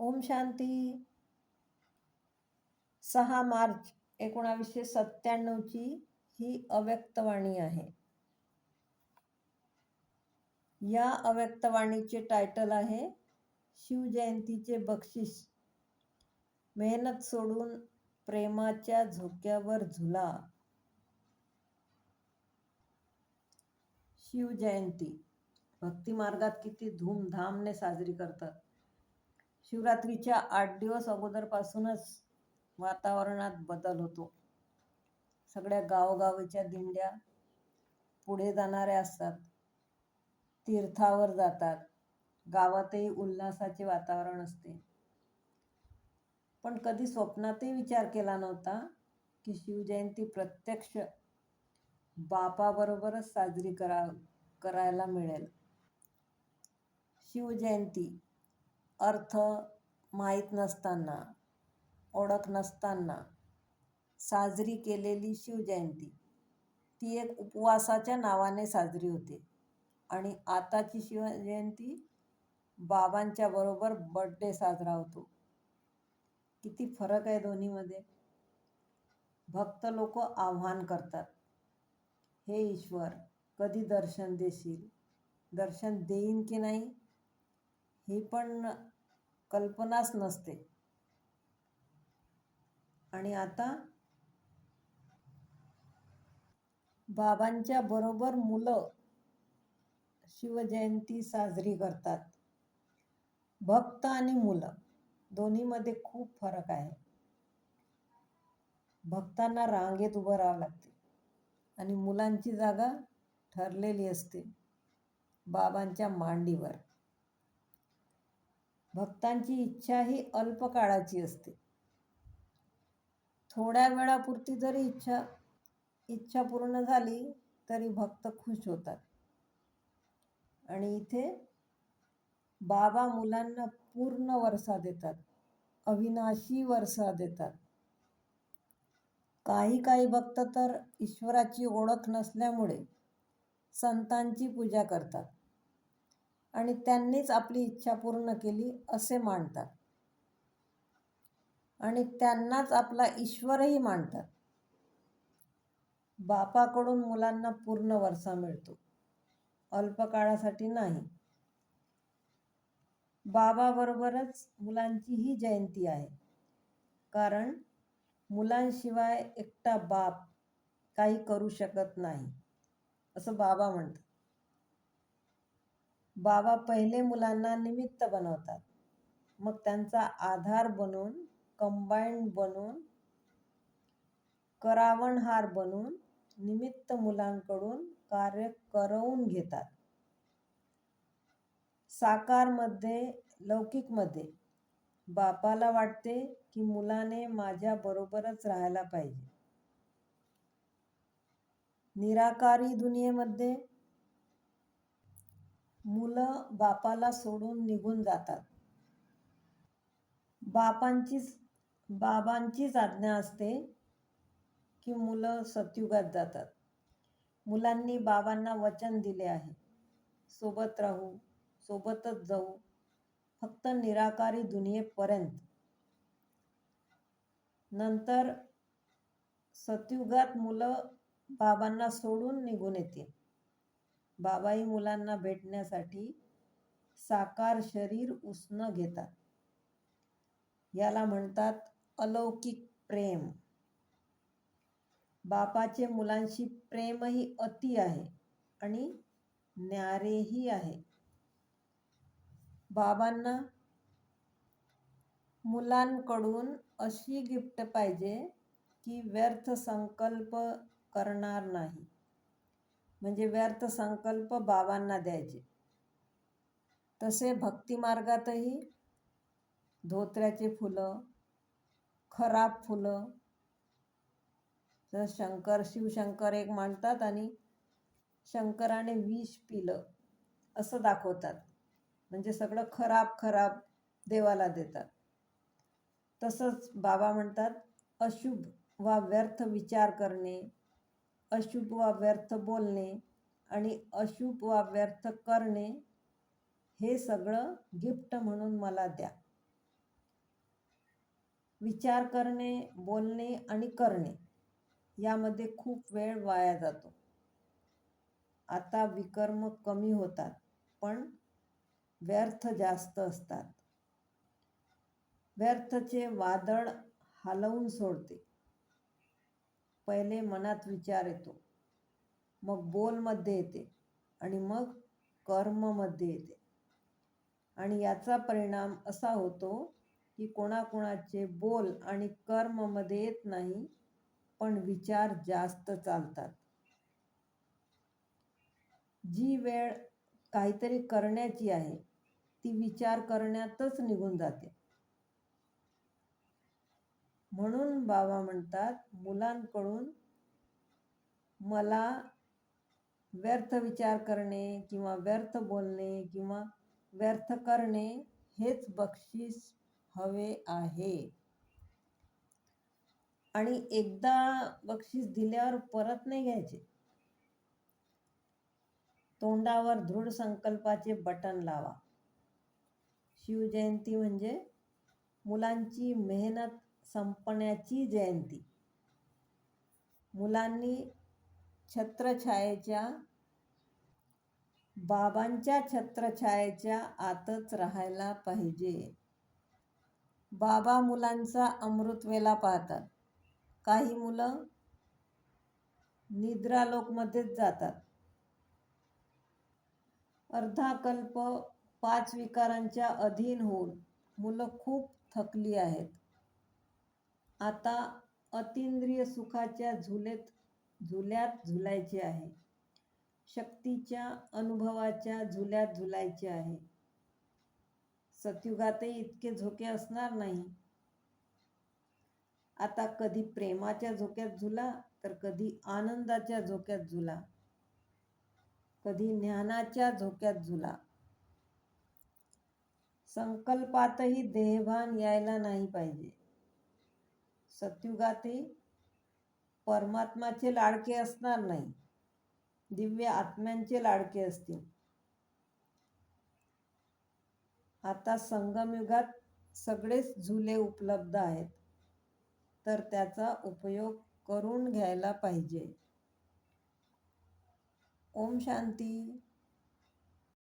ओम शांती. सहा मार्च एकोणावीसशे सत्त्याण्णवची ही अव्यक्तवाणी आहे. या अव्यक्तवाणीचे टायटल आहे शिवजयंतीचे बक्षीस. मेहनत सोडून प्रेमाच्या झोक्यावर झुला. शिवजयंती. भक्तिमार्गात किती धूमधामने साजरी करतात. शिवरात्रीच्या आठ दिवस अगोदरपासूनच वातावरणात बदल होतो. सगळ्या गावोगावीच्या दिंड्या पुढे जाणाऱ्या असतात. तीर्थावर जातात. गावातही उल्हासाचे वातावरण असते. पण कधी स्वप्नातही विचार केला नव्हता की शिवजयंती प्रत्यक्ष बापाबरोबरच साजरी करा करायला मिळेल. शिवजयंती अर्थ माहीत नसताना ओळख नसताना साजरी केलेली शिवजयंती ती एक उपवासाच्या नावाने साजरी होते. आणि आताची शिवजयंती बाबांच्या बरोबर बड्डे साजरा होतो. किती फरक आहे दोन्हीमध्ये. भक्त लोक आव्हान करतात. हे ईश्वर कधी दर्शन देशील? दर्शन देईन की नाही? ही पण कल्पनाच नसते. आणि आता बाबांच्या बरोबर मुलं शिवजयंती साजरी करतात. भक्त आणि मुलं दोन्हीमध्ये खूप फरक आहे. भक्तांना रांगेत उभं राहावं लागते आणि मुलांची जागा ठरलेली असते बाबांच्या मांडीवर. भक्तांची इच्छा ही अल्पकाळाची असते. थोड्या वेळापुरती जरी इच्छा इच्छा पूर्ण झाली तरी भक्त खुश होतात. आणि इथे बाबा मुलांना पूर्ण वर्षा देतात अविनाशी वर्षा देतात. काही काही भक्त तर ईश्वराची ओळख नसल्यामुळे संतांची पूजा करतात. आणि त्यांनीच आपली इच्छा पूर्ण केली असे मानतात. आणि त्यांनाच आपला ईश्वरही मानतात. बापाकडून मुलांना पूर्ण वर्षा मिळतो. अल्पकाळासाठी नाही. बाबाबरोबरच मुलांची ही जयंती आहे. कारण मुलांशिवाय एकटा बाप काही करू शकत नाही असं बाबा म्हणतात. बाबा पहिले मुलांना निमित्त बनवतात. मग त्यांचा आधार बनून कंबाईंड बनून करावणहार बनून निमित्त मुलांकडून कार्य करवून घेतात. साकारमध्ये लौकिकमध्ये बापाला वाटते की मुलाने माझ्या बरोबरच राहायला पाहिजे. निराकारी दुनियेमध्ये मुलं बापाला सोडून निघून जातात. बापांचीच बाबांचीच आज्ञा असते की मुलं सत्युगात जातात. मुलांनी बाबांना वचन दिले आहे. सोबत राहू सोबतच जाऊ फक्त निराकारी दुनियेपर्यंत. नंतर सत्युगात मुलं बाबांना सोडून निघून येतील. बाबाई मुलांना भेटण्यासाठी साकार शरीर उष्ण घेतात. याला म्हणतात अलौकिक प्रेम. बापाचे मुलांशी प्रेमही अति आहे आणि न्यारेही आहे. बाबांना मुलांकडून अशी गिफ्ट पाहिजे की व्यर्थ संकल्प करणार नाही. म्हणजे व्यर्थ संकल्प बाबांना द्यायचे. तसे भक्तिमार्गातही धोत्र्याचे फुलं खराब फुलं तर शंकर शिवशंकर एक मांडतात आणि शंकराने विष पिलं असं दाखवतात. म्हणजे सगळं खराब खराब देवाला देतात. तसंच बाबा म्हणतात अशुभ वा व्यर्थ विचार करणे अशुभ वा व्यर्थ बोलणे आणि अशुभ वा व्यर्थ करणे हे सगळं गिफ्ट म्हणून मला द्या. विचार करणे बोलणे आणि करणे यामध्ये खूप वेळ वाया जातो. आता विकर्म कमी होतात पण व्यर्थ जास्त असतात. व्यर्थचे वादळ हलवून सोडते. पहिले मनात विचार येतो. मग बोलमध्ये येते आणि मग कर्ममध्ये येते. आणि याचा परिणाम असा होतो की कोणाकोणाचे बोल आणि कर्ममध्ये येत नाही पण विचार जास्त चालतात. जी वेळ काहीतरी करण्याची आहे ती विचार करण्यातच निघून जाते. म्हणून बाबा म्हणतात मुलांकडून मला व्यर्थ विचार करणे किंवा व्यर्थ बोलणे किंवा व्यर्थ करणे हेच बक्षीस हवे आहे. आणि एकदा बक्षीस दिल्यावर परत नाही घ्यायचे. तोंडावर दृढ संकल्पाचे बटन लावा. शिवजयंती म्हणजे मुलांची मेहनत संपण्याची जयंती. मुलांनी छत्रछायेच्या बाबांच्या छत्रछायेच्या आतच राहायला पाहिजे. बाबा मुलांचा अमृतवेला पाहतात. काही मुलं निद्रालोकमध्येच जातात. अर्धा कल्प पाच विकारांच्या अधीन होऊन मुलं खूप थकली आहेत. आता अतिंद्रिय सुखाच्या झुलेत झुल्यात झुलायचे आहे. शक्तीच्या अनुभवाच्या झुल्यात झुलायचे आहे. सतयुगातही इतके झोके असणार नाही. आता कधी प्रेमाच्या झोक्यात झुला तर कधी आनंदाच्या झोक्यात झुला. कधी ज्ञानाच्या झोक्यात झुला. संकल्पातही देहभान यायला नाही पाहिजे. सतयुगातही परमात्माचे लाडके असणार नाही. दिव्य आत्म्यांचे लाडके असतील. आता संगमयुगात सगळेच झुले उपलब्ध आहेत. तर त्याचा उपयोग करून घ्यायला पाहिजे. ओम शांती.